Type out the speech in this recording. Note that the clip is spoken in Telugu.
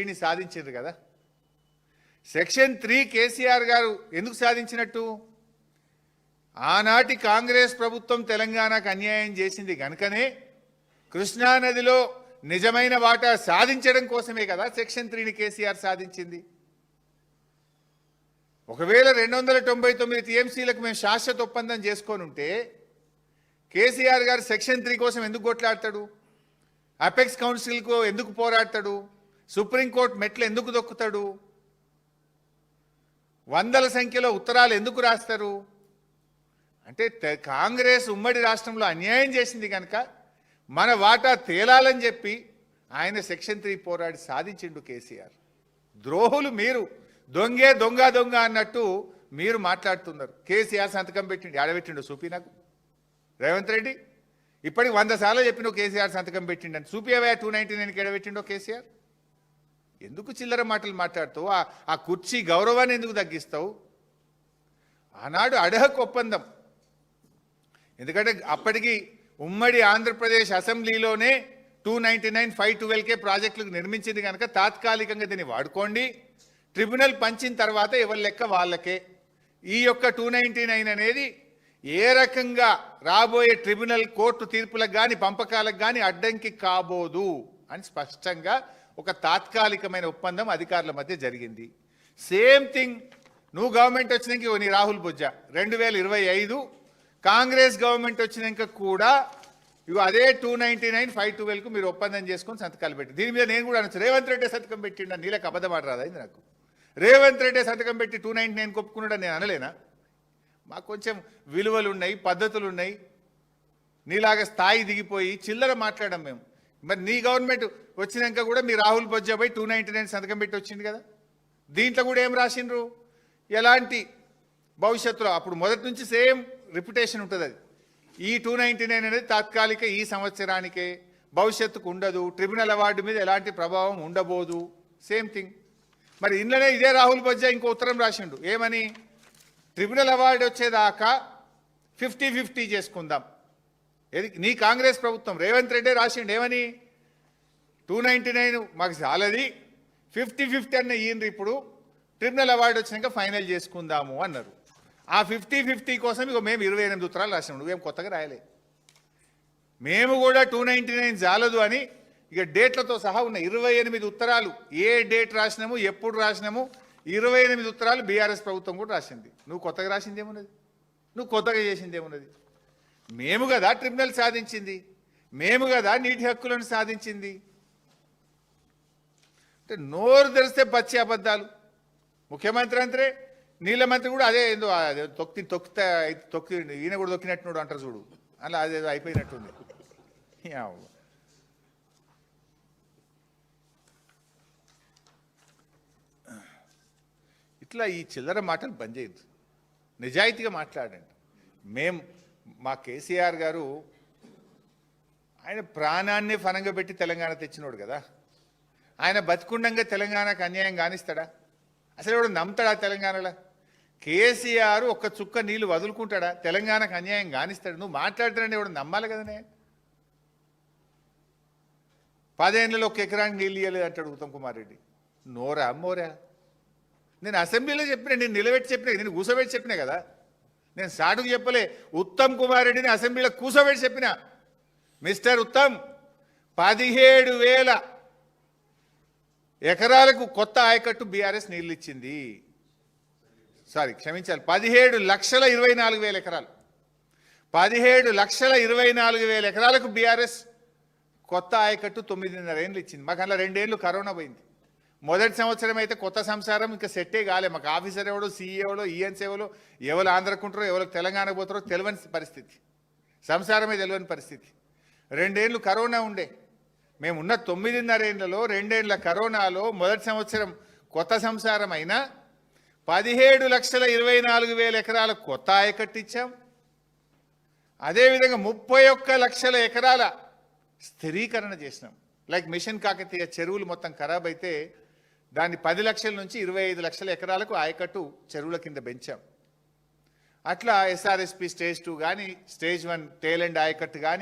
త్రీని సాధించారు కదా. సెక్షన్ త్రీ కేసీఆర్ గారు ఎందుకు సాధించినట్టు? ఆనాటి కాంగ్రెస్ ప్రభుత్వం తెలంగాణకు అన్యాయం చేసింది గనుకనే కృష్ణానదిలో నిజమైన వాటా సాధించడం కోసమే కదా సెక్షన్ త్రీని కేసీఆర్ సాధించింది. ఒకవేళ రెండు వందల తొంభై తొమ్మిది టీఎంసీలకు మేము శాశ్వత ఒప్పందం చేసుకొని ఉంటే కేసీఆర్ గారు సెక్షన్ త్రీ కోసం ఎందుకు కొట్లాడతాడు? అపెక్స్ కౌన్సిల్కు ఎందుకు పోరాడతాడు? సుప్రీంకోర్టు మెట్లు ఎందుకు దొక్కుతాడు? వందల సంఖ్యలో ఉత్తరాలు ఎందుకు రాస్తారు? అంటే కాంగ్రెస్ ఉమ్మడి రాష్ట్రంలో అన్యాయం చేసింది కనుక మన వాటా తేలాలని చెప్పి ఆయన సెక్షన్ త్రీ పోరాడి సాధించిండు కేసీఆర్. ద్రోహులు మీరు. దొంగే దొంగ దొంగ అన్నట్టు మీరు మాట్లాడుతున్నారు. కేసీఆర్ సంతకం పెట్టిండు ఆడబెట్టిండు చూపి నాకు. రేవంత్ రెడ్డి ఇప్పటికి వంద సార్లు చెప్పినో కేసీఆర్ సంతకం పెట్టిండని. చూపియవే టూ నైన్టీ నైన్కి ఎడబెట్టిండో కేసీఆర్? ఎందుకు చిల్లర మాటలు మాట్లాడుతావు? ఆ- ఆ కుర్చీ గౌరవాన్ని ఎందుకు తగ్గిస్తావు? ఆనాడు అడహక్ ఒప్పందం. ఎందుకంటే అప్పటికి ఉమ్మడి ఆంధ్రప్రదేశ్ అసెంబ్లీలోనే టూ నైంటీ నైన్ ఫైవ్ ట్వెల్వ్కే ప్రాజెక్టులకు నిర్మించింది కనుక తాత్కాలికంగా దీన్ని వాడుకోండి. ట్రిబ్యునల్ పంచిన తర్వాత ఎవరి లెక్క వాళ్ళకే. ఈ యొక్క టూ నైంటీ నైన్ అనేది ఏ రకంగా రాబోయే ట్రిబ్యునల్ కోర్టు తీర్పులకు కానీ పంపకాలకు కానీ అడ్డంకి కాబోదు అని స్పష్టంగా ఒక తాత్కాలికమైన ఒప్పందం అధికారుల మధ్య జరిగింది. సేమ్ థింగ్ నువ్వు గవర్నమెంట్ వచ్చినాక నీ రాహుల్ బుజ్జ రెండు వేల ఇరవై ఐదు కాంగ్రెస్ గవర్నమెంట్ వచ్చినాక కూడా ఇవి అదే టూ నైన్టీ నైన్ ఫైవ్ ట్వెల్వ్కు మీరు ఒప్పందం చేసుకొని సంతకాలు పెట్టి. దీని మీద నేను కూడా అనొచ్చు. రేవంత్ రెడ్డి సంతకం పెట్టిండ నీళ్ళకి అబద్ధం ఆడరాదా నాకు? రేవంత్ రెడ్డి సంతకం పెట్టి టూ నైన్టీ నైన్ కొప్పుకున్నాడని నేను అనలేనా? మాకు కొంచెం విలువలు ఉన్నాయి పద్ధతులు ఉన్నాయి నీలాగా స్థాయి దిగిపోయి చిల్లర మాట్లాడడం మేము. మరి నీ గవర్నమెంట్ వచ్చినాక కూడా మీ రాహుల్ బొజ్జాపై టూ నైంటీ నైన్ సంతకం పెట్టి వచ్చింది కదా? దీంట్లో కూడా ఏం రాసిండ్రు? ఎలాంటి భవిష్యత్తులో అప్పుడు మొదటి నుంచి సేమ్ రిప్యుటేషన్ ఉంటుంది అది. ఈ టూ నైన్టీ నైన్ అనేది తాత్కాలిక ఈ సంవత్సరానికే భవిష్యత్తుకు ఉండదు ట్రిబ్యునల్ అవార్డు మీద ఎలాంటి ప్రభావం ఉండబోదు సేమ్ థింగ్ మరి ఇందులోనే ఇదే రాహుల్ బొజ్జా ఇంకో ఉత్తరం రాసిండు. ఏమని? ట్రిబ్యునల్ అవార్డు వచ్చేదాకా ఫిఫ్టీ ఫిఫ్టీ చేసుకుందాం. ఏది? నీ కాంగ్రెస్ ప్రభుత్వం. రేవంత్ రెడ్డి రాసిండు ఏమని? టూ నైంటీ నైన్ మాకు చాలది ఫిఫ్టీ ఫిఫ్టీ అన్న ఈయన ఇప్పుడు. ట్రిబ్యునల్ అవార్డు వచ్చినాక ఫైనల్ చేసుకుందాము అన్నారు. ఆ ఫిఫ్టీ ఫిఫ్టీ కోసం ఇక మేము ఇరవై ఎనిమిది ఉత్తరాలు రాసినాం. నువ్వేం కొత్తగా రాయలే. మేము కూడా టూ నైంటీ నైన్ చాలదు అని ఇక డేట్లతో సహా ఉన్న ఇరవై ఎనిమిది ఉత్తరాలు. ఏ డేట్ రాసినాము ఎప్పుడు రాసినాము ఇరవై ఎనిమిది ఉత్తరాలు బీఆర్ఎస్ ప్రభుత్వం కూడా రాసింది. నువ్వు కొత్తగా రాసింది ఏమున్నది నువ్వు కొత్తగా చేసింది ఏమున్నది మేము కదా ట్రిబ్యునల్ సాధించింది. మేము కదా నీటి హక్కులను సాధించింది. అంటే నోరు తెరిస్తే పచ్చి అబద్ధాలు. ముఖ్యమంత్రి అంతరే నీళ్ళ మంత్రి కూడా అదే ఏందో అదే తొక్కి తొక్కితే తొక్కి ఈయన కూడా తొక్కినట్టున్నాడు అంటారు చూడు. అలా అదేదో అయిపోయినట్టుంది. ఇట్లా ఈ చిల్లర మాటలు బంద్ నిజాయితీగా మాట్లాడండి. మేము మా కేసీఆర్ గారు ఆయన ప్రాణాన్ని ఫనంగా పెట్టి తెలంగాణ తెచ్చినోడు కదా. ఆయన బతికుండంగా తెలంగాణకు అన్యాయం కానిస్తాడా? అసలు ఎవడు నమ్ముతాడా తెలంగాణలో? కేసీఆర్ ఒక్క చుక్క నీళ్ళు వదులుకుంటాడా? తెలంగాణకు అన్యాయం కానిస్తాడు? నువ్వు మాట్లాడుతాడని ఎవడు నమ్మాలి కదనే? పదేళ్ళలో ఒక ఎకరానికి నీళ్ళు ఇవ్వలేదు అంటాడు ఉత్తమ్ కుమార్ రెడ్డి. నోరా? మోరా నేను అసెంబ్లీలో చెప్పిన నేను నిలబెట్టి చెప్పిన నేను కూసబెట్టి చెప్పిన కదా. నేను సాటుకు చెప్పలే ఉత్తమ్ కుమార్ రెడ్డిని అసెంబ్లీలో కూసోబెట్టి చెప్పిన. మిస్టర్ ఉత్తమ్ పదిహేడు వేల ఎకరాలకు కొత్త ఆయకట్టు బీఆర్ఎస్ నీళ్ళు ఇచ్చింది సారీ క్షమించాలి పదిహేడు లక్షల ఇరవై నాలుగు వేల ఎకరాలు. పదిహేడు లక్షల ఇరవై నాలుగు వేల ఎకరాలకు బీఆర్ఎస్ కొత్త ఆయకట్టు తొమ్మిదిన్నర ఏళ్ళు ఇచ్చింది. మాకు అలా రెండేళ్ళు కరోనా పోయింది. మొదటి సంవత్సరం అయితే కొత్త సంసారం ఇంకా సెట్టే కాలే. మాకు ఆఫీసర్ ఎవడో సీఈఓలో ఈఎన్స్ ఎవరో ఎవరు ఆంధ్రకుంటారో ఎవరు తెలంగాణకు పోతారో తెలియని పరిస్థితి. సంసారమే తెలియని పరిస్థితి. రెండేళ్ళు కరోనా ఉండే. మేము ఉన్న తొమ్మిదిన్నర ఏళ్ళలో రెండేళ్ళ కరోనాలో మొదటి సంవత్సరం కొత్త సంసారం అయినా పదిహేడు లక్షల ఇరవై నాలుగు వేల ఎకరాల కొత్త ఆయకట్టిచ్చాం అదేవిధంగా ముప్పై ఒక్క లక్షల ఎకరాల స్థిరీకరణ చేసినాం. లైక్ మిషన్ కాకతీయ చెరువులు మొత్తం ఖరాబ్ అయితే దాన్ని పది లక్షల నుంచి ఇరవై ఐదు లక్షల ఎకరాలకు ఆయకట్టు చెరువుల కింద పెంచాం అట్లా ఎస్ఆర్ఎస్పి స్టేజ్ టూ కానీ స్టేజ్ వన్ టేలెండ్ ఆయకట్టు కానీ